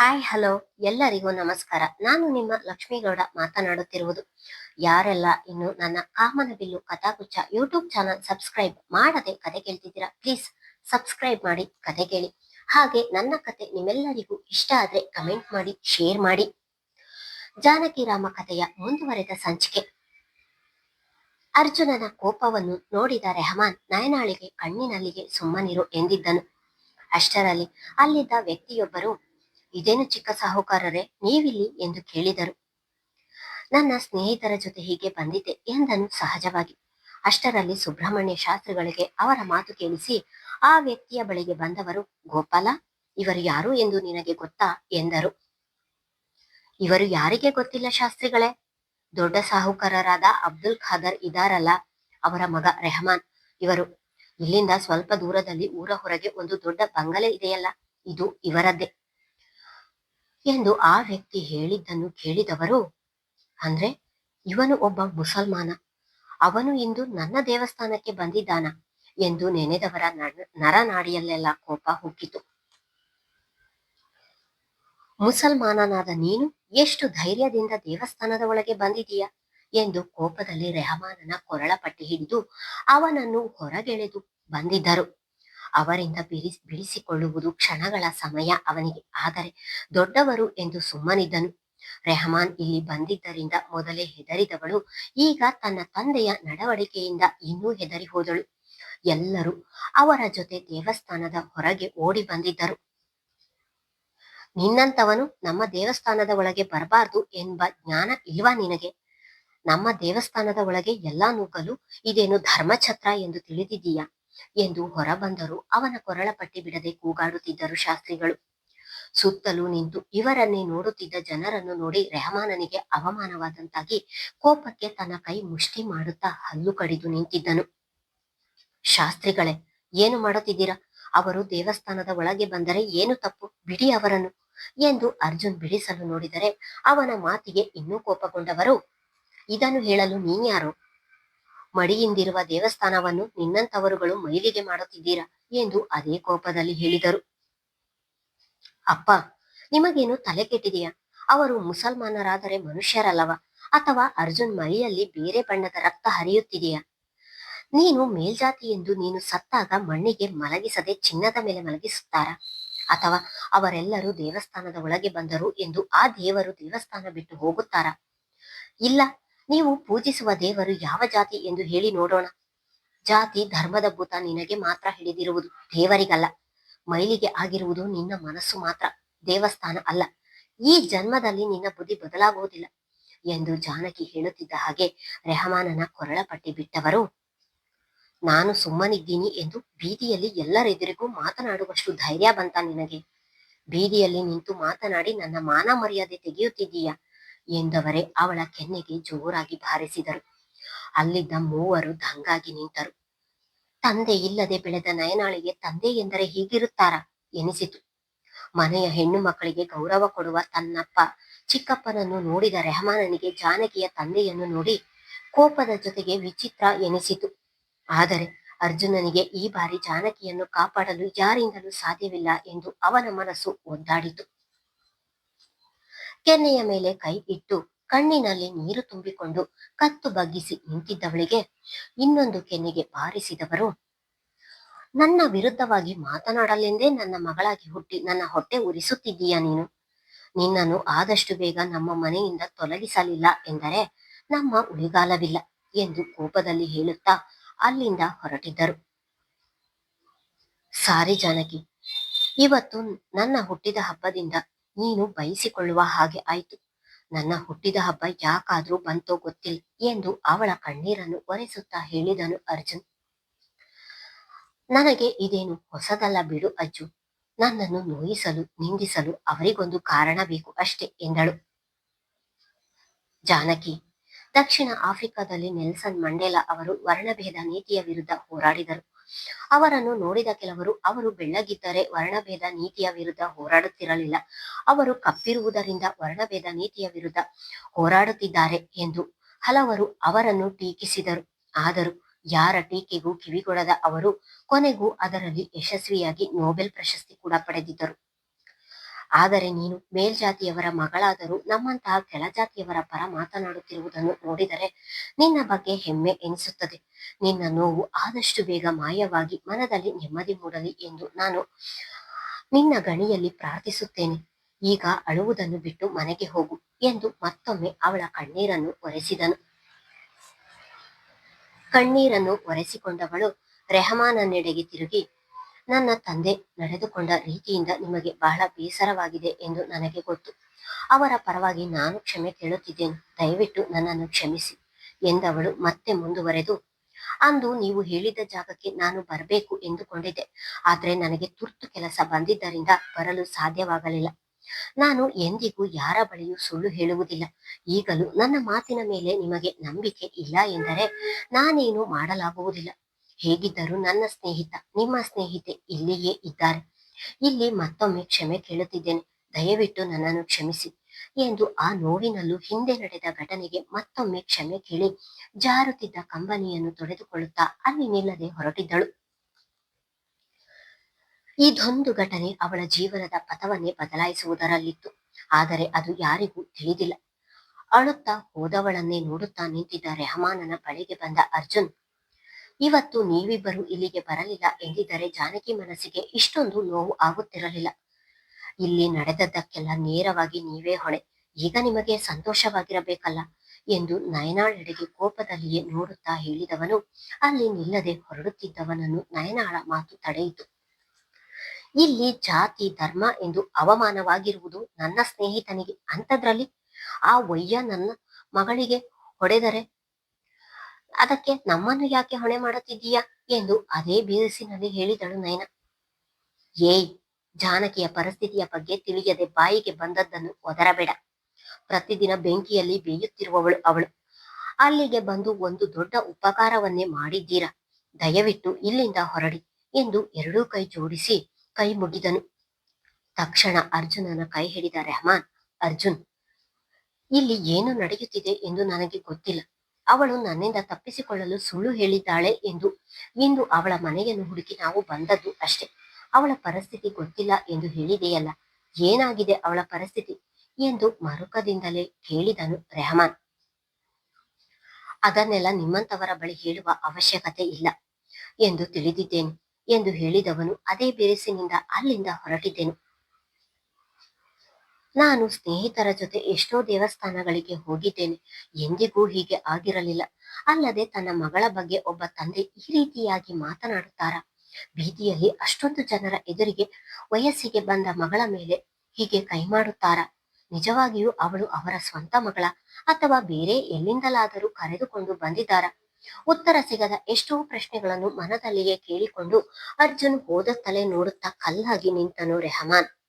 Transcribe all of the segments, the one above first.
Hi hello ಎಲ್ಲರಿಗೂ ನಮಸ್ಕಾರ. ನಾನು ನಿಮ್ಮ ಲಕ್ಷ್ಮೀಗೌಡ ಮಾತನಾಡುತ್ತಿರುವುದು. ಯಾರೆಲ್ಲ ಇನ್ನು ನನ್ನ Kamana Billu Kathaguccha YouTube channel subscribe ಮಾಡದೆ ಕತೆ ಕೇಳ್ತಿದ್ದೀರಾ ಪ್ಲೀಸ್ ಸಬ್ಸ್ಕ್ರೈಬ್ ಮಾಡಿ ಕತೆ ಕೇಳಿ. ಹಾಗೆ ನನ್ನ ಕತೆ ನಿಮ್ಮೆಲ್ಲರಿಗೂ ಇಷ್ಟ ಆದ್ರೆ ಕಮೆಂಟ್ ಮಾಡಿ ಶೇರ್ ಮಾಡಿ. ಜಾನಕಿ ರಾಮ ಕಥೆಯ ಮುಂದುವರೆದ ಸಂಚಿಕೆ. ಅರ್ಜುನನ ಕೋಪವನ್ನು ನೋಡಿದ ರೆಹಮಾನ್ ನಯನಾಳಿಗೆ ಕಣ್ಣಿನಲ್ಲಿಗೆ ಸುಮ್ಮನಿರು ಎಂದಿದ್ದನು. ಅಷ್ಟರಲ್ಲಿ ಅಲ್ಲಿದ್ದ ವ್ಯಕ್ತಿಯೊಬ್ಬರು ಇದೇನು ಚಿಕ್ಕ ಸಾಹುಕಾರರೇ? ನೀವಿಲ್ಲಿ? ಎಂದು ಕೇಳಿದರು. ನನ್ನ ಸ್ನೇಹಿತರ ಜೊತೆ ಹೀಗೆ ಬಂದಿದ್ದೆ ಎಂದನು ಸಹಜವಾಗಿ. ಅಷ್ಟರಲ್ಲಿ ಸುಬ್ರಹ್ಮಣ್ಯ ಶಾಸ್ತ್ರಿಗಳಿಗೆ ಅವರ ಮಾತು ಕೇಳಿಸಿ, ಆ ವ್ಯಕ್ತಿಯ ಬಳಿಗೆ ಬಂದವರು ಗೋಪಾಲ? ಇವರು ಯಾರು ಎಂದು ನಿನಗೆ ಗೊತ್ತಾ? ಎಂದರು. ಇವರು ಯಾರಿಗೆ ಗೊತ್ತಿಲ್ಲ ಶಾಸ್ತ್ರಿಗಳೇ? ದೊಡ್ಡ ಸಾಹುಕಾರರಾದ ಅಬ್ದುಲ್ ಖಾದರ್ ಇದಾರಲ್ಲ, ಅವರ ಮಗ ರೆಹಮಾನ್. ಇವರು, ಇಲ್ಲಿಂದ ಸ್ವಲ್ಪ ದೂರದಲ್ಲಿ ಊರ ಹೊರಗೆ ಒಂದು ದೊಡ್ಡ ಬಂಗಲೆ ಇದೆಯಲ್ಲ, ಇದು ಇವರದ್ದೇ. ಎಂದು ಆ ವ್ಯಕ್ತಿ ಹೇಳಿದ್ದನ್ನು ಕೇಳಿದವರು, ಅಂದ್ರೆ ಇವನು ಒಬ್ಬ ಮುಸಲ್ಮಾನ. ಅವನು ಇಂದು ನನ್ನ ದೇವಸ್ಥಾನಕ್ಕೆ ಬಂದಿದ್ದಾನ ಎಂದು ನೆನೆದವರ ನರ- ನರನಾಡಿಯಲ್ಲೆಲ್ಲ ಕೋಪ ಹುಕ್ಕಿತು ಮುಸಲ್ಮಾನನಾದ ನೀನು ಎಷ್ಟು ಧೈರ್ಯದಿಂದ ದೇವಸ್ಥಾನದ ಒಳಗೆ ಬಂದಿದೀಯ ಎಂದು ಕೋಪದಲ್ಲಿ ರೆಹಮಾನನ ಕೊರಳ ಪಟ್ಟಿ ಹಿಡಿದು ಅವನನ್ನು ಹೊರಗೆಳೆದು ಬಂದಿದ್ದರು. ಅವರಿಂದ ಬಿಡಿಸಿ ಬಿಡಿಸಿಕೊಳ್ಳುವುದು ಕ್ಷಣಗಳ ಸಮಯ ಅವನಿಗೆ. ಆದರೆ ದೊಡ್ಡವರು ಎಂದು ಸುಮ್ಮನಿದ್ದನು. ರೆಹಮಾನ್ ಇಲ್ಲಿ ಬಂದಿದ್ದರಿಂದ ಮೊದಲೇ ಹೆದರಿದವಳು. ಈಗ ತನ್ನ ತಂದೆಯ ನಡವಳಿಕೆಯಿಂದ ಇನ್ನೂ ಹೆದರಿ ಹೋದಳು. ಎಲ್ಲರೂ ಅವರ ಜೊತೆ ದೇವಸ್ಥಾನದ ಹೊರಗೆ ಓಡಿ ಬಂದಿದ್ದರು. ನಿನ್ನಂತವನು ನಮ್ಮ ದೇವಸ್ಥಾನದ ಒಳಗೆ ಬರಬಾರ್ದು ಎಂಬ ಜ್ಞಾನ ಇಲ್ವಾ ನಿನಗೆ? ನಮ್ಮ ದೇವಸ್ಥಾನದ ಒಳಗೆ ಎಲ್ಲಾ ನೂಕಲು ಇದೇನು ಧರ್ಮಛತ್ರ ಎಂದು ತಿಳಿದಿದೀಯಾ ಎಂದು ಹೊರಬಂದರು. ಅವನ ಕೊರಳ ಪಟ್ಟಿ ಬಿಡದೆ ಕೂಗಾಡುತ್ತಿದ್ದರು ಶಾಸ್ತ್ರಿಗಳು. ಸುತ್ತಲೂ ನಿಂತು ಇವರನ್ನೇ ನೋಡುತ್ತಿದ್ದ ಜನರನ್ನು ನೋಡಿ ರೆಹಮಾನನಿಗೆ ಅವಮಾನವಾದಂತಾಗಿ ಕೋಪಕ್ಕೆ ತನ್ನ ಕೈ ಮುಷ್ಟಿ ಮಾಡುತ್ತಾ ಹಲ್ಲು ಕಡಿದು ನಿಂತಿದ್ದನು. ಶಾಸ್ತ್ರಿಗಳೇ, ಏನು ಮಾಡುತ್ತಿದ್ದೀರಾ? ಅವರು ದೇವಸ್ಥಾನದ ಒಳಗೆ ಬಂದರೆ ಏನು ತಪ್ಪು? ಬಿಡಿ ಅವರನ್ನು ಎಂದು ಅರ್ಜುನ್ ಬಿಡಿಸಲು ನೋಡಿದರೆ ಅವನ ಮಾತಿಗೆ ಇನ್ನೂ ಕೋಪಗೊಂಡವರು, ಇದನ್ನು ಹೇಳಲು ನೀನ್ಯಾರು? ಮಡಿಯಿಂದಿರುವ ದೇವಸ್ಥಾನವನ್ನು ನಿನ್ನಂತವರುಗಳು ಮೈಲಿಗೆ ಮಾಡುತ್ತಿದ್ದೀರಾ ಎಂದು ಅದೇ ಕೋಪದಲ್ಲಿ ಹೇಳಿದರು. ಅಪ್ಪ, ನಿಮಗೇನು ತಲೆ ಕೆಟ್ಟಿದೆಯಾ? ಅವರು ಮುಸಲ್ಮಾನರಾದರೆ ಮನುಷ್ಯರಲ್ಲವ? ಅಥವಾ ಅರ್ಜುನ್ ಮೈಯಲ್ಲಿ ಬೇರೆ ಬಣ್ಣದ ರಕ್ತ ಹರಿಯುತ್ತಿದೆಯಾ? ನೀನು ಮೇಲ್ಜಾತಿ ಎಂದು ನೀನು ಸತ್ತಾಗ ಮಣ್ಣಿಗೆ ಮಲಗಿಸದೆ ಚಿನ್ನದ ಮೇಲೆ ಮಲಗಿಸುತ್ತಾರಾ? ಅಥವಾ ಅವರೆಲ್ಲರೂ ದೇವಸ್ಥಾನದ ಒಳಗೆ ಬಂದರು ಎಂದು ಆ ದೇವರು ದೇವಸ್ಥಾನ ಬಿಟ್ಟು ಹೋಗುತ್ತಾರಾ? ಇಲ್ಲ ನೀವು ಪೂಜಿಸುವ ದೇವರು ಯಾವ ಜಾತಿ ಎಂದು ಹೇಳಿ ನೋಡೋಣ. ಜಾತಿ ಧರ್ಮದ ಭೂತ ನಿನಗೆ ಮಾತ್ರ ಹಿಡಿದಿರುವುದು ದೇವರಿಗಲ್ಲ. ಮೈಲಿಗೆ ಆಗಿರುವುದು ನಿನ್ನ ಮನಸ್ಸು ಮಾತ್ರ, ದೇವಸ್ಥಾನ ಅಲ್ಲ. ಈ ಜನ್ಮದಲ್ಲಿ ನಿನ್ನ ಬುದ್ಧಿ ಬದಲಾಗುವುದಿಲ್ಲ ಎಂದು ಜಾನಕಿ ಹೇಳುತ್ತಿದ್ದ ಹಾಗೆ ರೆಹಮಾನನ ಕೊರಳ ಪಟ್ಟಿ ಬಿಟ್ಟವರು, ನಾನು ಸುಮ್ಮನಿದ್ದೀನಿ ಎಂದು ಬೀದಿಯಲ್ಲಿ ಎಲ್ಲರೆದುರಿಗೂ ಮಾತನಾಡುವಷ್ಟು ಧೈರ್ಯ ಬಂತ ನಿನಗೆ. ಬೀದಿಯಲ್ಲಿ ನಿಂತು ಮಾತನಾಡಿ ನನ್ನ ಮಾನ ಮರ್ಯಾದೆ ತೆಗೆಯುತ್ತಿದ್ದೀಯಾ? ಎಂದವರೇ ಅವಳ ಕೆನ್ನೆಗೆ ಜೋರಾಗಿ ಬಾರಿಸಿದರು ಅಲ್ಲಿದ್ದ ಮೂವರು ದಂಗಾಗಿ ನಿಂತರು. ತಂದೆ ಇಲ್ಲದೆ ಬೆಳೆದ ನಯನಾಳಿಗೆ ತಂದೆ ಎಂದರೆ ಹೀಗಿರುತ್ತಾರ? ಎನಿಸಿತು. ಮನೆಯ ಹೆಣ್ಣು ಮಕ್ಕಳಿಗೆ ಗೌರವ ಕೊಡುವ ತನ್ನಪ್ಪ ಚಿಕ್ಕಪ್ಪನನ್ನು ನೋಡಿದ ರೆಹಮಾನನಿಗೆ ಜಾನಕಿಯ ತಂದೆಯನ್ನು ನೋಡಿ ಕೋಪದ ಜೊತೆಗೆ ವಿಚಿತ್ರ ಎನಿಸಿತು. ಆದರೆ ಅರ್ಜುನನಿಗೆ ಈ ಬಾರಿ ಜಾನಕಿಯನ್ನು ಕಾಪಾಡಲು ಯಾರಿಂದಲೂ ಸಾಧ್ಯವಿಲ್ಲ ಎಂದು ಅವನ ಮನಸ್ಸು ಒದ್ದಾಡಿತು. ಕೆನ್ನೆಯ ಮೇಲೆ ಕೈ ಇಟ್ಟು ಕಣ್ಣಿನಲ್ಲಿ ನೀರು ತುಂಬಿಕೊಂಡು ಕತ್ತು ಬಗ್ಗಿಸಿ ನಿಂತಿದ್ದವಳಿಗೆ ಇನ್ನೊಂದು ಕೆನ್ನೆಗೆ ಬಾರಿಸಿದವರು, ನನ್ನ ವಿರುದ್ಧವಾಗಿ ಮಾತನಾಡಲೆಂದೇ ನನ್ನ ಮಗಳಾಗಿ ಹುಟ್ಟಿ ನನ್ನ ಹೊಟ್ಟೆ ಉರಿಸುತ್ತಿದ್ದೀಯಾ ನೀನು? ನಿನ್ನನ್ನು ಆದಷ್ಟು ಬೇಗ ನಮ್ಮ ಮನೆಯಿಂದ ತೊಲಗಿಸಲಿಲ್ಲ ಎಂದರೆ ನಮ್ಮ ಉಳಿಗಾಲವಿಲ್ಲ ಎಂದು ಕೋಪದಲ್ಲಿ ಹೇಳುತ್ತಾ ಅಲ್ಲಿಂದ ಹೊರಟಿದ್ದರು. ಸಾರಿ ಜಾನಕಿ, ಇವತ್ತು ನನ್ನ ಹುಟ್ಟಿದ ಹಬ್ಬದಿಂದ ನೀನು ಬಯಸಿಕೊಳ್ಳುವ ಹಾಗೆ ಆಯ್ತು. ನನ್ನ ಹುಟ್ಟಿದ ಹಬ್ಬ ಯಾಕಾದ್ರೂ ಬಂತೋ ಗೊತ್ತಿಲ್ಲ ಎಂದು ಅವಳ ಕಣ್ಣೀರನ್ನು ಒರೆಸುತ್ತಾ ಹೇಳಿದನು ಅರ್ಜುನ್. ನನಗೆ ಇದೇನು ಹೊಸದಲ್ಲ ಬಿಡು ಅಜ್ಜು. ನನ್ನನ್ನು ನೋಯಿಸಲು, ನಿಂದಿಸಲು ಅವರಿಗೊಂದು ಕಾರಣ ಬೇಕು ಅಷ್ಟೇ ಎಂದಳು. ಜಾನಕಿ, ದಕ್ಷಿಣ ಆಫ್ರಿಕಾದಲ್ಲಿ ನೆಲ್ಸನ್ ಮಂಡೇಲಾ ಅವರು ವರ್ಣಭೇದ ನೀತಿಯ ವಿರುದ್ಧ ಹೋರಾಡಿದರು. ಅವರನ್ನು ನೋಡಿದ ಕೆಲವರು, ಅವರು ಬೆಳ್ಳಗಿದ್ದರೆ ವರ್ಣಭೇದ ನೀತಿಯ ವಿರುದ್ಧ ಹೋರಾಡುತ್ತಿರಲಿಲ್ಲ. ಅವರು ಕಪ್ಪಿರುವುದರಿಂದ ವರ್ಣಭೇದ ನೀತಿಯ ವಿರುದ್ಧ ಹೋರಾಡುತ್ತಿದ್ದಾರೆ ಎಂದು ಹಲವರು ಅವರನ್ನು ಟೀಕಿಸಿದರು. ಆದರೂ ಯಾರ ಟೀಕೆಗೂ ಕಿವಿಗೊಡದ ಅವರು, ಕೊನೆಗೂ ಅದರಲ್ಲಿ ಯಶಸ್ವಿಯಾಗಿ ನೋಬೆಲ್ ಪ್ರಶಸ್ತಿ ಕೂಡ ಪಡೆದಿದ್ದರು. ಆದರೆ ನೀನು ಮೇಲ್ಜಾತಿಯವರ ಮಗಳಾದರೂ ನಮ್ಮಂತಹ ಕೆಳಜಾತಿಯವರ ಪರ ಮಾತನಾಡುತ್ತಿರುವುದನ್ನು ನೋಡಿದರೆ ನಿನ್ನ ಬಗ್ಗೆ ಹೆಮ್ಮೆ ಎನಿಸುತ್ತದೆ. ನಿನ್ನ ನೋವು ಆದಷ್ಟು ಬೇಗ ಮಾಯವಾಗಿ ಮನದಲ್ಲಿ ನೆಮ್ಮದಿ ಮೂಡಲಿ ಎಂದು ನಾನು ನಿನ್ನ ಗಣಿಯಲ್ಲಿ ಪ್ರಾರ್ಥಿಸುತ್ತೇನೆ. ಈಗ ಅಳುವುದನ್ನು ಬಿಟ್ಟು ಮನೆಗೆ ಹೋಗು ಎಂದು ಮತ್ತೊಮ್ಮೆ ಅವಳ ಕಣ್ಣೀರನ್ನು ಒರೆಸಿದನು. ಕಣ್ಣೀರನ್ನು ಒರೆಸಿಕೊಂಡವಳು ರೆಹಮಾನನೆಡೆಗೆ ತಿರುಗಿ ನನ್ನ ತಂದೆ ನಡೆದುಕೊಂಡ ರೀತಿಯಿಂದ ನಿಮಗೆ ಬಹಳ ಬೇಸರವಾಗಿದೆ ಎಂದು ನನಗೆ ಗೊತ್ತು. ಅವರ ಪರವಾಗಿ ನಾನು ಕ್ಷಮೆ ಕೇಳುತ್ತಿದ್ದೇನೆ. ದಯವಿಟ್ಟು ನನ್ನನ್ನು ಕ್ಷಮಿಸಿ ಎಂದವಳು ಮತ್ತೆ ಮುಂದುವರೆದು, ಅಂದು ನೀವು ಹೇಳಿದ ಜಾಗಕ್ಕೆ ನಾನು ಬರಬೇಕು ಎಂದುಕೊಂಡಿದ್ದೆ. ಆದರೆ ನನಗೆ ತುರ್ತು ಕೆಲಸ ಬಂದಿದ್ದರಿಂದ ಬರಲು ಸಾಧ್ಯವಾಗಲಿಲ್ಲ. ನಾನು ಎಂದಿಗೂ ಯಾರ ಬಳಿಯೂ ಸುಳ್ಳು ಹೇಳುವುದಿಲ್ಲ. ಈಗಲೂ ನನ್ನ ಮಾತಿನ ಮೇಲೆ ನಿಮಗೆ ನಂಬಿಕೆ ಇಲ್ಲ ಎಂದರೆ ನಾನೇನು ಮಾಡಲಾಗುವುದಿಲ್ಲ. ಹೇಗಿದ್ದರೂ ನನ್ನ ಸ್ನೇಹಿತ, ನಿಮ್ಮ ಸ್ನೇಹಿತೆ ಇಲ್ಲಿಯೇ ಇದ್ದಾರೆ. ಇಲ್ಲಿ ಮತ್ತೊಮ್ಮೆ ಕ್ಷಮೆ ಕೇಳುತ್ತಿದ್ದೇನೆ. ದಯವಿಟ್ಟು ನನ್ನನ್ನು ಕ್ಷಮಿಸಿ ಎಂದು ಆ ನೋವಿನಲ್ಲೂ ಹಿಂದೆ ನಡೆದ ಘಟನೆಗೆ ಮತ್ತೊಮ್ಮೆ ಕ್ಷಮೆ ಕೇಳಿ ಜಾರುತ್ತಿದ್ದ ಕಂಬನಿಯನ್ನು ತೊಡೆದುಕೊಳ್ಳುತ್ತಾ ಅಲ್ಲಿ ನಿಲ್ಲದೆ ಹೊರಟಿದ್ದಳು. ಇದೊಂದು ಘಟನೆ ಅವಳ ಜೀವನದ ಪಥವನ್ನೇ ಬದಲಾಯಿಸುವುದರಲ್ಲಿತ್ತು. ಆದರೆ ಅದು ಯಾರಿಗೂ ತಿಳಿದಿಲ್ಲ. ಅಳುತ್ತಾ ಹೋದವಳನ್ನೇ ನೋಡುತ್ತಾ ನಿಂತಿದ್ದ ರೆಹಮಾನನ ಬಳಿಗೆ ಬಂದ ಅರ್ಜುನ್ ಇವತ್ತು ನೀವಿಬ್ಬರು ಇಲ್ಲಿಗೆ ಬರಲಿಲ್ಲ ಎಂದಿದ್ದರೆ ಜಾನಕಿ ಮನಸ್ಸಿಗೆ ಇಷ್ಟೊಂದು ನೋವು ಆಗುತ್ತಿರಲಿಲ್ಲ. ಇಲ್ಲಿ ನಡೆದದ್ದಕ್ಕೆಲ್ಲ ನೇರವಾಗಿ ನೀವೇ ಹೊಣೆ. ಈಗ ನಿಮಗೆ ಸಂತೋಷವಾಗಿರಬೇಕಲ್ಲ ಎಂದು ನಯನಾಳೆಡೆಗೆ ಕೋಪದಲ್ಲಿಯೇ ನೋಡುತ್ತಾ ಹೇಳಿದವನು, ಅಲ್ಲಿ ನಿಲ್ಲದೆ ಹೊರಡುತ್ತಿದ್ದವನನ್ನು ನಯನಾಳ ಮಾತು ತಡೆಯಿತು. ಇಲ್ಲಿ ಜಾತಿ, ಧರ್ಮ ಎಂದು ಅವಮಾನವಾಗಿರುವುದು ನನ್ನ ಸ್ನೇಹಿತನಿಗೆ ಅಂಥದ್ರಲ್ಲಿ? ಆ ವಯ್ಯ ನನ್ನ ಮಗಳಿಗೆ ಹೊಡೆದರೆ ಅದಕ್ಕೆ ನಮ್ಮನ್ನು ಯಾಕೆ ಹೊಣೆ ಮಾಡುತ್ತಿದ್ದೀಯಾ ಎಂದು ಅದೇ ಬೇರಸಿನಲ್ಲಿ ಹೇಳಿದಳು ನಯನ. ಏಯ್, ಜಾನಕಿಯ ಪರಿಸ್ಥಿತಿಯ ಬಗ್ಗೆ ತಿಳಿಯದೆ ಬಾಯಿಗೆ ಬಂದದ್ದನ್ನು ಒದರಬೇಡ. ಪ್ರತಿದಿನ ಬೆಂಕಿಯಲ್ಲಿ ಬೇಯುತ್ತಿರುವವಳು ಅವಳು. ಅಲ್ಲಿಗೆ ಬಂದು ಒಂದು ದೊಡ್ಡ ಉಪಕಾರವನ್ನೇ ಮಾಡಿದ್ದೀರಾ? ದಯವಿಟ್ಟು ಇಲ್ಲಿಂದ ಹೊರಡಿ ಎಂದು ಎರಡೂ ಕೈ ಜೋಡಿಸಿ ಕೈ ಮುಗಿದನು. ತಕ್ಷಣ ಅರ್ಜುನನ ಕೈ ಹಿಡಿದ ರೆಹಮಾನ್, ಅರ್ಜುನ್, ಇಲ್ಲಿ ಏನು ನಡೆಯುತ್ತಿದೆ ಎಂದು ನನಗೆ ಗೊತ್ತಿಲ್ಲ. ಅವಳು ನನ್ನಿಂದ ತಪ್ಪಿಸಿಕೊಳ್ಳಲು ಸುಳ್ಳು ಹೇಳಿದ್ದಾಳೆ ಎಂದು. ಇಂದು ಅವಳ ಮನೆಯನ್ನು ಹುಡುಕಿ ನಾವು ಬಂದದ್ದು ಅಷ್ಟೇ. ಅವಳ ಪರಿಸ್ಥಿತಿ ಗೊತ್ತಿಲ್ಲ ಎಂದು ಹೇಳಿದೆಯಲ್ಲ, ಏನಾಗಿದೆ ಅವಳ ಪರಿಸ್ಥಿತಿ ಎಂದು ಮರುಕದಿಂದಲೇ ಕೇಳಿದನು ರೆಹಮಾನ್. ಅದನ್ನೆಲ್ಲ ನಿಮ್ಮಂತವರ ಬಳಿ ಹೇಳುವ ಅವಶ್ಯಕತೆ ಇಲ್ಲ ಎಂದು ತಿಳಿದಿದ್ದೇನೆ ಎಂದು ಹೇಳಿದವನು ಅದೇ ಬಿರುಸಿನಿಂದ ಅಲ್ಲಿಂದ ಹೊರಟಿದ್ದೆನು. ನಾನು ಸ್ನೇಹಿತರ ಜೊತೆ ಎಷ್ಟೋ ದೇವಸ್ಥಾನಗಳಿಗೆ ಹೋಗಿದ್ದೇನೆ. ಎಂದಿಗೂ ಹೀಗೆ ಆಗಿರಲಿಲ್ಲ. ಅಲ್ಲದೆ ತನ್ನ ಮಗಳ ಬಗ್ಗೆ ಒಬ್ಬ ತಂದೆ ಈ ರೀತಿಯಾಗಿ ಮಾತನಾಡುತ್ತಾರ? ಬೀದಿಯಲ್ಲಿ ಅಷ್ಟೊಂದು ಜನರ ಎದುರಿಗೆ ವಯಸ್ಸಿಗೆ ಬಂದ ಮಗಳ ಮೇಲೆ ಹೀಗೆ ಕೈ ಮಾಡುತ್ತಾರಾ? ನಿಜವಾಗಿಯೂ ಅವಳು ಅವರ ಸ್ವಂತ ಮಗಳ ಅಥವಾ ಬೇರೆ ಎಲ್ಲಿಂದಲಾದರೂ ಕರೆದುಕೊಂಡು ಬಂದಿದ್ದಾರ? ಉತ್ತರ ಸಿಗದ ಎಷ್ಟೋ ಪ್ರಶ್ನೆಗಳನ್ನು ಮನದಲ್ಲಿಯೇ ಕೇಳಿಕೊಂಡು ಅರ್ಜುನ್ ಹೋದ ತಲೆ ನೋಡುತ್ತಾ ಕಲ್ಲಾಗಿ ನಿಂತನು ರೆಹಮಾನ್.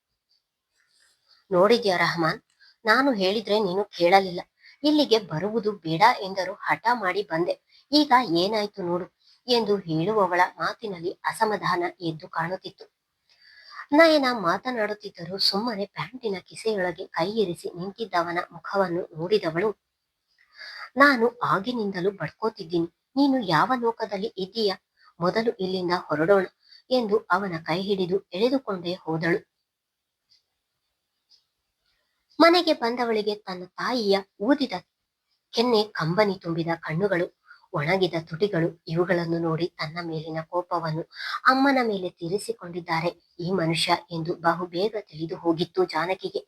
ನೋಡಿದ್ಯಾ ರಹಮಾನ್? ನಾನು ಹೇಳಿದ್ರೆ ನೀನು ಕೇಳಲಿಲ್ಲ. ಇಲ್ಲಿಗೆ ಬರುವುದು ಬೇಡ ಎಂದರು. ಹಠ ಮಾಡಿ ಬಂದೆ. ಈಗ ಏನಾಯ್ತು ನೋಡು ಎಂದು ಹೇಳುವವಳ ಮಾತಿನಲ್ಲಿ ಅಸಮಾಧಾನ ಎದ್ದು ಕಾಣುತ್ತಿತ್ತು. ನಯನ ಮಾತನಾಡುತ್ತಿದ್ದರೂ ಸುಮ್ಮನೆ ಪ್ಯಾಂಟಿನ ಕಿಸೆಯೊಳಗೆ ಕೈ ಇರಿಸಿ ನಿಂತಿದ್ದವನ ಮುಖವನ್ನು ನೋಡಿದವಳು, ನಾನು ಆಗಿನಿಂದಲೂ ಬಡ್ಕೋತಿದ್ದೀನಿ. ನೀನು ಯಾವ ಲೋಕದಲ್ಲಿ ಇದ್ದೀಯಾ? ಮೊದಲು ಇಲ್ಲಿಂದ ಹೊರಡೋಣ ಎಂದು ಅವನ ಕೈ ಹಿಡಿದು ಎಳೆದುಕೊಂಡೇ ಹೋದಳು. ಮನೆಗೆ ಬಂದವಳಿಗೆ ತನ್ನ ತಾಯಿಯ ಊದಿದ ಕೆನ್ನೆ, ಕಂಬನಿ ತುಂಬಿದ ಕಣ್ಣುಗಳು, ಒಣಗಿದ ತುಟಿಗಳು, ಇವುಗಳನ್ನು ನೋಡಿ ತನ್ನ ಮೇಲಿನ ಕೋಪವನ್ನು ಅಮ್ಮನ ಮೇಲೆ ತೀರಿಸಿಕೊಂಡಿದ್ದಾರೆ. ಈ ಮನುಷ್ಯ ಎಂದು ಬಹುಬೇಗ ತಿಳಿದು ಹೋಗಿತ್ತು ಜಾನಕಿಗೆ.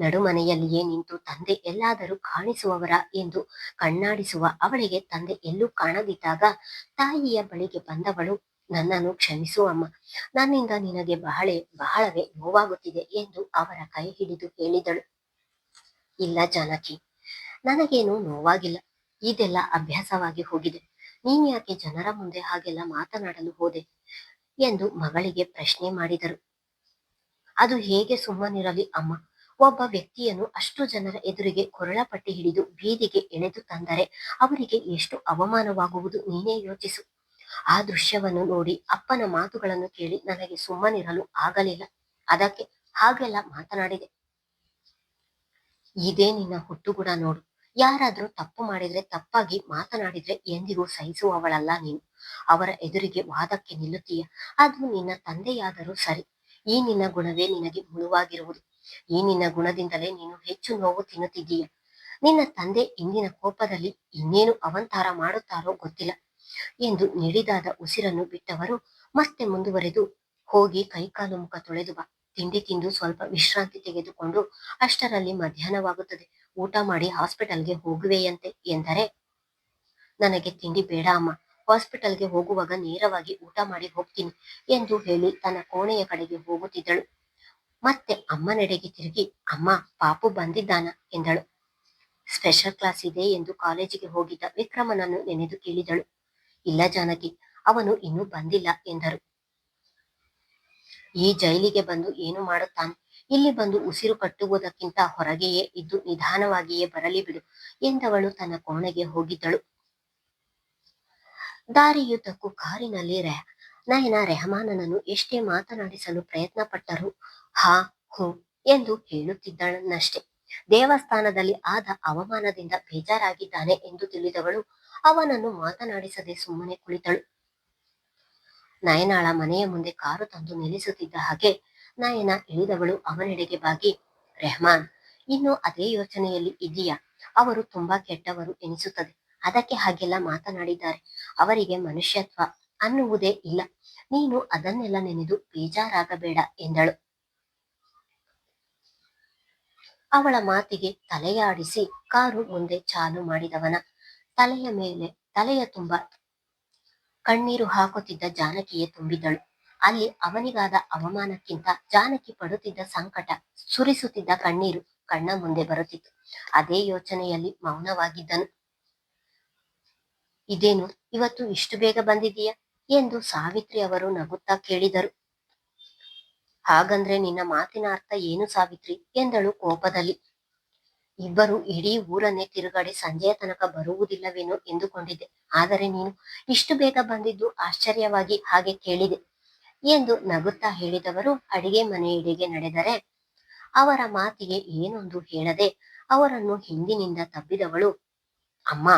ನಡುಮನೆಯಲ್ಲಿಯೇ ನಿಂತು ತಂದೆ ಎಲ್ಲಾದರೂ ಕಾಣಿಸುವವರ ಎಂದು ಕಣ್ಣಾಡಿಸುವ ಅವಳಿಗೆ ತಂದೆ ಎಲ್ಲೂ ಕಾಣದಿದ್ದಾಗ ತಾಯಿಯ ಬಳಿಗೆ ಬಂದವಳು ನನ್ನನ್ನು ಕ್ಷಮಿಸು ಅಮ್ಮ. ನನ್ನಿಂದ ನಿನಗೆ ಬಹಳ, ಬಹಳವೇ ನೋವಾಗುತ್ತಿದೆ ಎಂದು ಅವರ ಕೈ ಹಿಡಿದು ಹೇಳಿದಳು. ಇಲ್ಲ ಜಾನಕಿ, ನನಗೇನು ನೋವಾಗಿಲ್ಲ. ಇದೆಲ್ಲ ಅಭ್ಯಾಸವಾಗಿ ಹೋಗಿದೆ. ನೀನ್ ಯಾಕೆ ಜನರ ಮುಂದೆ ಹಾಗೆಲ್ಲ ಮಾತನಾಡಲು ಹೋದೆ ಎಂದು ಮಗಳಿಗೆ ಪ್ರಶ್ನೆ ಮಾಡಿದರು. ಅದು ಹೇಗೆ ಸುಮ್ಮನಿರಲಿ ಅಮ್ಮ. ಒಬ್ಬ ವ್ಯಕ್ತಿಯನ್ನು ಅಷ್ಟು ಜನರ ಎದುರಿಗೆ ಕೊರಳಪಟ್ಟಿ ಹಿಡಿದು ಬೀದಿಗೆ ಎಳೆದು ತಂದರೆ ಅವರಿಗೆ ಎಷ್ಟು ಅವಮಾನವಾಗುವುದು ನೀನೇ ಯೋಚಿಸು. ಆ ದೃಶ್ಯವನ್ನು ನೋಡಿ ಅಪ್ಪನ ಮಾತುಗಳನ್ನು ಕೇಳಿ ನನಗೆ ಸುಮ್ಮನಿರಲು ಆಗಲಿಲ್ಲ. ಅದಕ್ಕೆ ಹಾಗೆಲ್ಲ ಮಾತನಾಡಿದೆ. ಇದೇ ನಿನ್ನ ಹುಟ್ಟುಗುಣ ನೋಡು. ಯಾರಾದ್ರೂ ತಪ್ಪು ಮಾಡಿದ್ರೆ ತಪ್ಪಾಗಿ ಮಾತನಾಡಿದ್ರೆ ಎಂದಿಗೂ ಸಹಿಸುವವಳಲ್ಲ ನೀನು. ಅವರ ಎದುರಿಗೆ ವಾದಕ್ಕೆ ನಿಲ್ಲುತ್ತೀಯ. ಅದು ನಿನ್ನ ತಂದೆಯಾದರೂ ಸರಿ. ಈ ನಿನ್ನ ಗುಣವೇ ನಿನಗೆ ಮುಳುವಾಗಿರುವುದು. ಈ ನಿನ್ನ ಗುಣದಿಂದಲೇ ನೀನು ಹೆಚ್ಚು ನೋವು ತಿನ್ನುತ್ತಿದ್ದೀಯ. ನಿನ್ನ ತಂದೆ ಇಂದಿನ ಕೋಪದಲ್ಲಿ ಇನ್ನೇನು ಅವಂತಾರ ಮಾಡುತ್ತಾರೋ ಗೊತ್ತಿಲ್ಲ. ಎಂದು ನಿಡಿದಾದ ಉಸಿರನ್ನು ಬಿಟ್ಟವರು ಮತ್ತೆ ಮುಂದುವರೆದು ಹೋಗಿ ಕೈಕಾಲು ಮುಖ ತೊಳೆದು ಬಾ. ತಿಂಡಿ ತಿಂದು ಸ್ವಲ್ಪ ವಿಶ್ರಾಂತಿ ತೆಗೆದುಕೊಂಡು ಅಷ್ಟರಲ್ಲಿ ಮಧ್ಯಾಹ್ನವಾಗುತ್ತದೆ. ಊಟ ಮಾಡಿ ಹಾಸ್ಪಿಟಲ್ಗೆ ಹೋಗುವೆಯಂತೆ ಎಂದರೆ, ನನಗೆ ತಿಂಡಿ ಬೇಡ ಅಮ್ಮ. ಹಾಸ್ಪಿಟಲ್ಗೆ ಹೋಗುವಾಗ ನೇರವಾಗಿ ಊಟ ಮಾಡಿ ಹೋಗ್ತೀನಿ ಎಂದು ಹೇಳಿ ತನ್ನ ಕೋಣೆಯ ಕಡೆಗೆ ಹೋಗುತ್ತಿದ್ದಳು. ಮತ್ತೆ ಅಮ್ಮನೆಡೆಗೆ ತಿರುಗಿ, ಅಮ್ಮ, ಪಾಪು ಬಂದಿದ್ದಾನ ಎಂದಳು. ಸ್ಪೆಷಲ್ ಕ್ಲಾಸ್ ಇದೆ ಎಂದು ಕಾಲೇಜಿಗೆ ಹೋಗಿದ್ದ ವಿಕ್ರಮನನ್ನು ನೆನೆದು ಕೇಳಿದಳು. ಇಲ್ಲ ಜಾನಕಿ, ಅವನು ಇನ್ನೂ ಬಂದಿಲ್ಲ ಎಂದರು. ಈ ಜೈಲಿಗೆ ಬಂದು ಏನು ಮಾಡುತ್ತಾನೆ? ಇಲ್ಲಿ ಬಂದು ಉಸಿರು ಕಟ್ಟುವುದಕ್ಕಿಂತ ಹೊರಗೆಯೇ ಇದ್ದು ನಿಧಾನವಾಗಿಯೇ ಬರಲಿ ಬಿಡು ಎಂದವಳು ತನ್ನ ಕೋಣೆಗೆ ಹೋಗಿದ್ದಳು. ದಾರಿಯುದ್ದಕ್ಕೂ ಕಾರಿನಲ್ಲಿ ರೆಹ, ನಯನ ರೆಹಮಾನನನ್ನು ಎಷ್ಟೇ ಮಾತನಾಡಿಸಲು ಪ್ರಯತ್ನ ಪಟ್ಟರು ಹಾ, ಹೂ ಎಂದು ಹೇಳುತ್ತಿದ್ದಳನ್ನಷ್ಟೇ. ದೇವಸ್ಥಾನದಲ್ಲಿ ಆದ ಅವಮಾನದಿಂದ ಬೇಜಾರಾಗಿದ್ದಾನೆ ಎಂದು ತಿಳಿದವಳು ಅವನನ್ನು ಮಾತನಾಡಿಸದೆ ಸುಮ್ಮನೆ ಕುಳಿತಳು. ನಯನಾಳ ಮನೆಯ ಮುಂದೆ ಕಾರು ತಂದು ನಿಲ್ಲಿಸುತ್ತಿದ್ದ ಹಾಗೆ ನಯನ ಇಳಿದವಳು ಅವನೆಡೆಗೆ ಬಾಗಿ, ರೆಹಮಾನ್, ಇನ್ನು ಅದೇ ಯೋಚನೆಯಲ್ಲಿ ಇದೆಯಾ ಅವರು ತುಂಬಾ ಕೆಟ್ಟವರು ಎನಿಸುತ್ತದೆ. ಅದಕ್ಕೆ ಹಾಗೆಲ್ಲ ಮಾತನಾಡಿದ್ದಾರೆ. ಅವರಿಗೆ ಮನುಷ್ಯತ್ವ ಅನ್ನುವುದೇ ಇಲ್ಲ. ನೀನು ಅದನ್ನೆಲ್ಲ ನೆನೆದು ಬೇಜಾರಾಗಬೇಡ ಎಂದಳು. ಅವಳ ಮಾತಿಗೆ ತಲೆಯಾಡಿಸಿ ಕಾರು ಮುಂದೆ ಚಾಲು ಮಾಡಿದವನ. ತಲೆಯ ಮೇಲೆ, ತಲೆಯ ತುಂಬ ಕಣ್ಣೀರು ಹಾಕುತ್ತಿದ್ದ ಜಾನಕಿಯೇ ತುಂಬಿದಳು. ಅಲ್ಲಿ ಅವನಿಗಾದ ಅವಮಾನಕ್ಕಿಂತ ಜಾನಕಿ ಪಡುತ್ತಿದ್ದ ಸಂಕಟ ಸುರಿಸುತ್ತಿದ್ದ ಕಣ್ಣೀರು ಕಣ್ಣ ಮುಂದೆ ಬರುತ್ತಿತ್ತು. ಅದೇ ಯೋಚನೆಯಲ್ಲಿ ಮೌನವಾಗಿದ್ದನು. ಇದೇನು, ಇವತ್ತು ಇಷ್ಟು ಬೇಗ ಬಂದಿದೀಯ ಎಂದು ಸಾವಿತ್ರಿ ಅವರು ನಗುತ್ತಾ ಕೇಳಿದರು. ಹಾಗಂದ್ರೆ ನಿನ್ನ ಮಾತಿನ ಅರ್ಥ ಏನು ಸಾವಿತ್ರಿ? ಎಂದಳು ಕೋಪದಲ್ಲಿ. ಇಬ್ಬರು ಇಡೀ ಊರನ್ನೇ ತಿರುಗಾಡಿ ಸಂಜೆಯ ತನಕ ಬರುವುದಿಲ್ಲವೇನೋ ಎಂದುಕೊಂಡಿದ್ದೆ. ಆದರೆ ನೀನು ಇಷ್ಟು ಬೇಗ ಬಂದಿದ್ದು ಆಶ್ಚರ್ಯವಾಗಿ ಹಾಗೆ ಕೇಳಿದೆ ಎಂದು ನಗುತ್ತಾ ಹೇಳಿದವರು ಅಡಿಗೆ ಮನೆಯೆಡೆಗೆ ನಡೆದರೆ ಅವರ ಮಾತಿಗೆ ಏನೊಂದು ಹೇಳದೆ ಅವರನ್ನು ಹಿಂದಿನಿಂದ ತಬ್ಬಿದವಳು, ಅಮ್ಮ,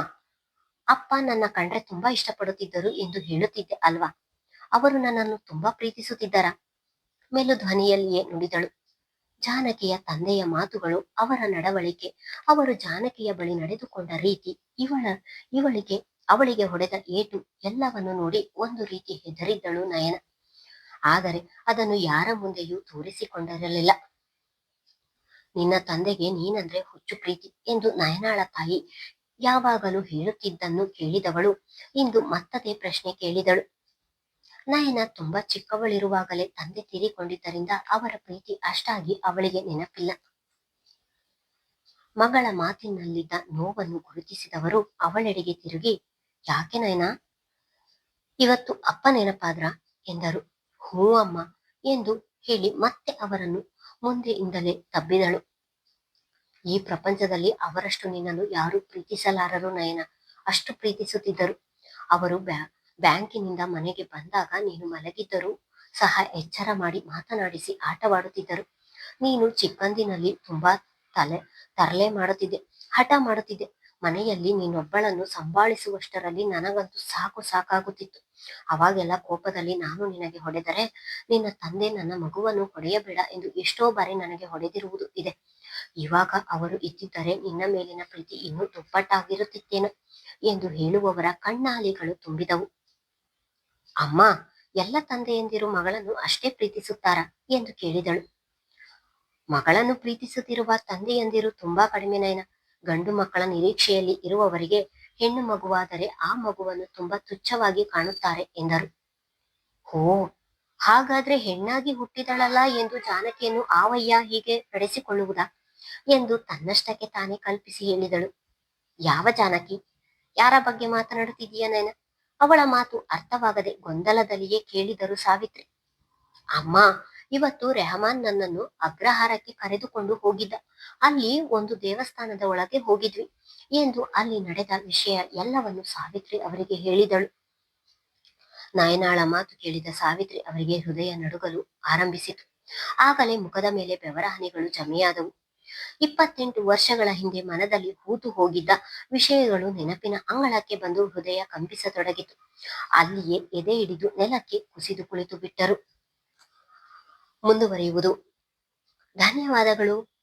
ಅಪ್ಪ ನನ್ನ ಕಂಡ್ರೆ ತುಂಬಾ ಇಷ್ಟಪಡುತ್ತಿದ್ದರು ಎಂದು ಹೇಳುತ್ತಿದ್ದೆ ಅಲ್ವಾ? ಅವರು ನನ್ನನ್ನು ತುಂಬಾ ಪ್ರೀತಿಸುತ್ತಿದ್ದರ? ಮೇಲು ಧ್ವನಿಯಲ್ಲಿಯೇ ನುಡಿದಳು. ಜಾನಕಿಯ ತಂದೆಯ ಮಾತುಗಳು ಅವರ ನಡವಳಿಕೆ, ಅವರು ಜಾನಕಿಯ ಬಳಿ ನಡೆದುಕೊಂಡ ರೀತಿ, ಇವಳ, ಇವಳಿಗೆ, ಅವಳಿಗೆ ಹೊಡೆದ ಏಟು ಎಲ್ಲವನ್ನು ನೋಡಿ ಒಂದು ರೀತಿ ಹೆದರಿದ್ದಳು ನಯನ. ಆದರೆ ಅದನ್ನು ಯಾರ ಮುಂದೆಯೂ ತೋರಿಸಿಕೊಂಡಿರಲಿಲ್ಲ. ನಿನ್ನ ತಂದೆಗೆ ನೀನಂದ್ರೆ ಹುಚ್ಚು ಪ್ರೀತಿ ಎಂದು ನಯನಾಳ ತಾಯಿ ಯಾವಾಗಲೂ ಹೇಳುತ್ತಿದ್ದನ್ನು ಕೇಳಿದವಳು. ಇಂದು ಮತ್ತದೇ ಪ್ರಶ್ನೆ ಕೇಳಿದಳು. ನಯನ ತುಂಬಾ ಚಿಕ್ಕವಳಿರುವಾಗಲೇ ತಂದೆ ತೀರಿಕೊಂಡಿದ್ದರಿಂದ ಅವರ ಪ್ರೀತಿ ಅಷ್ಟಾಗಿ ಅವಳಿಗೆ ನೆನಪಿಲ್ಲ. ಮಗಳ ಮಾತಿನಲ್ಲಿದ್ದ ನೋವನ್ನು ಗುರುತಿಸಿದವರು ಅವಳೆಡೆಗೆ ತಿರುಗಿ, ಯಾಕೆ ನಯನ? ಇವತ್ತು ಅಪ್ಪ ನೆನಪಾದ್ರ? ಎಂದರು. ಹೂ ಅಮ್ಮ ಎಂದು ಹೇಳಿ ಮತ್ತೆ ಅವರನ್ನು ಮುಂದೆಯಿಂದಲೇ ತಬ್ಬಿದಳು. ಈ ಪ್ರಪಂಚದಲ್ಲಿ ಅವರಷ್ಟು ನಿನ್ನನ್ನು ಯಾರು ಪ್ರೀತಿಸಲಾರರು ನಯನ. ಅಷ್ಟು ಪ್ರೀತಿಸುತ್ತಿದ್ದರು. ಅವರು ಬ್ಯಾ ಬ್ಯಾಂಕಿನಿಂದ ಮನೆಗೆ ಬಂದಾಗ ನೀನು ಮಲಗಿದ್ದರೂ ಸಹ ಎಚ್ಚರ ಮಾಡಿ ಮಾತನಾಡಿಸಿ ಆಟವಾಡುತ್ತಿದ್ದರು. ನೀನು ಚಿಕ್ಕಂದಿನಲ್ಲಿ ತುಂಬಾ ತಲೆ ತರಲೆ ಮಾಡುತ್ತಿದ್ದೆ, ಹಠ ಮಾಡುತ್ತಿದ್ದೆ. ಮನೆಯಲ್ಲಿ ನೀನೊಬ್ಬಳನ್ನು ಸಂಭಾಳಿಸುವಷ್ಟರಲ್ಲಿ ನನಗಂತೂ ಸಾಕು ಸಾಕಾಗುತ್ತಿತ್ತು. ಅವಾಗೆಲ್ಲ ಕೋಪದಲ್ಲಿ ನಾನು ನಿನಗೆ ಹೊಡೆದರೆ ನಿನ್ನ ತಂದೆ ನನ್ನ ಮಗುವನ್ನು ಹೊಡೆಯಬೇಡ ಎಂದು ಎಷ್ಟೋ ಬಾರಿ ನನಗೆ ಹೊಡೆದಿರುವುದು ಇದೆ. ಇವಾಗ ಅವರು ಇದ್ದಿದ್ದರೆ ನಿನ್ನ ಮೇಲಿನ ಪ್ರೀತಿ ಇನ್ನೂ ದುಪ್ಪಟ್ಟಾಗಿರುತ್ತಿತ್ತೇನೋ ಎಂದು ಹೇಳುವವರ ಕಣ್ಣಾಲಿಗಳು ತುಂಬಿದವು. ಅಮ್ಮ, ಎಲ್ಲ ತಂದೆಯಂದಿರು ಮಗಳನ್ನು ಅಷ್ಟೇ ಪ್ರೀತಿಸುತ್ತಾರ? ಎಂದು ಕೇಳಿದಳು. ಮಗಳನ್ನು ಪ್ರೀತಿಸುತ್ತಿರುವ ತಂದೆಯಂದಿರು ತುಂಬಾ ಕಡಿಮೆ ನಯನ. ಗಂಡು ಮಕ್ಕಳ ನಿರೀಕ್ಷೆಯಲ್ಲಿ ಇರುವವರಿಗೆ ಹೆಣ್ಣು ಮಗುವಾದರೆ ಆ ಮಗುವನ್ನು ತುಂಬಾ ತುಚ್ಛವಾಗಿ ಕಾಣುತ್ತಾರೆ ಎಂದರು. ಓ ಹಾಗಾದ್ರೆ ಹೆಣ್ಣಾಗಿ ಹುಟ್ಟಿದಳಲ್ಲ ಎಂದು ಜಾನಕಿಯನ್ನು ಆವಯ್ಯ ಹೀಗೆ ನಡೆಸಿಕೊಳ್ಳುವುದಾ? ಎಂದು ತನ್ನಷ್ಟಕ್ಕೆ ತಾನೇ ಕಲ್ಪಿಸಿ ಹೇಳಿದಳು. ಯಾವ ಜಾನಕಿ? ಯಾರ ಬಗ್ಗೆ ಮಾತನಾಡುತ್ತಿದೀಯ ನಯನ? ಅವಳ ಮಾತು ಅರ್ಥವಾಗದೆ ಗೊಂದಲದಲ್ಲಿಯೇ ಕೇಳಿದರು ಸಾವಿತ್ರಿ. ಅಮ್ಮ, ಇವತ್ತು ರೆಹಮಾನ್ ನನ್ನನ್ನು ಅಗ್ರಹಾರಕ್ಕೆ ಕರೆದುಕೊಂಡು ಹೋಗಿದ್ದ. ಅಲ್ಲಿ ಒಂದು ದೇವಸ್ಥಾನದ ಒಳಗೆ ಹೋಗಿದ್ವಿ ಎಂದು ಅಲ್ಲಿ ನಡೆದ ವಿಷಯ ಎಲ್ಲವನ್ನು ಸಾವಿತ್ರಿ ಅವರಿಗೆ ಹೇಳಿದಳು. ನಾಯನಾಳ ಮಾತು ಕೇಳಿದ ಸಾವಿತ್ರಿ ಅವರಿಗೆ ಹೃದಯ ನಡುಗಲು ಆರಂಭಿಸಿತು. ಆಗಲೇ ಮುಖದ ಮೇಲೆ ಬೆವರ ಹನಿಗಳು ಜಮೆಯಾದವು. ಇಪ್ಪತ್ತೆಂಟು ವರ್ಷಗಳ ಹಿಂದೆ ಮನದಲ್ಲಿ ಹೂತು ಹೋಗಿದ್ದ ವಿಷಯಗಳು ನೆನಪಿನ ಅಂಗಳಕ್ಕೆ ಬಂದು ಹೃದಯ ಕಂಪಿಸತೊಡಗಿತು. ಅಲ್ಲಿಯೇ ಎದೆ ಹಿಡಿದು ನೆಲಕ್ಕೆ ಕುಸಿದು ಕುಳಿತು ಬಿಟ್ಟರು. ಮುಂದುವರಿಯುವುದು. ಧನ್ಯವಾದಗಳು.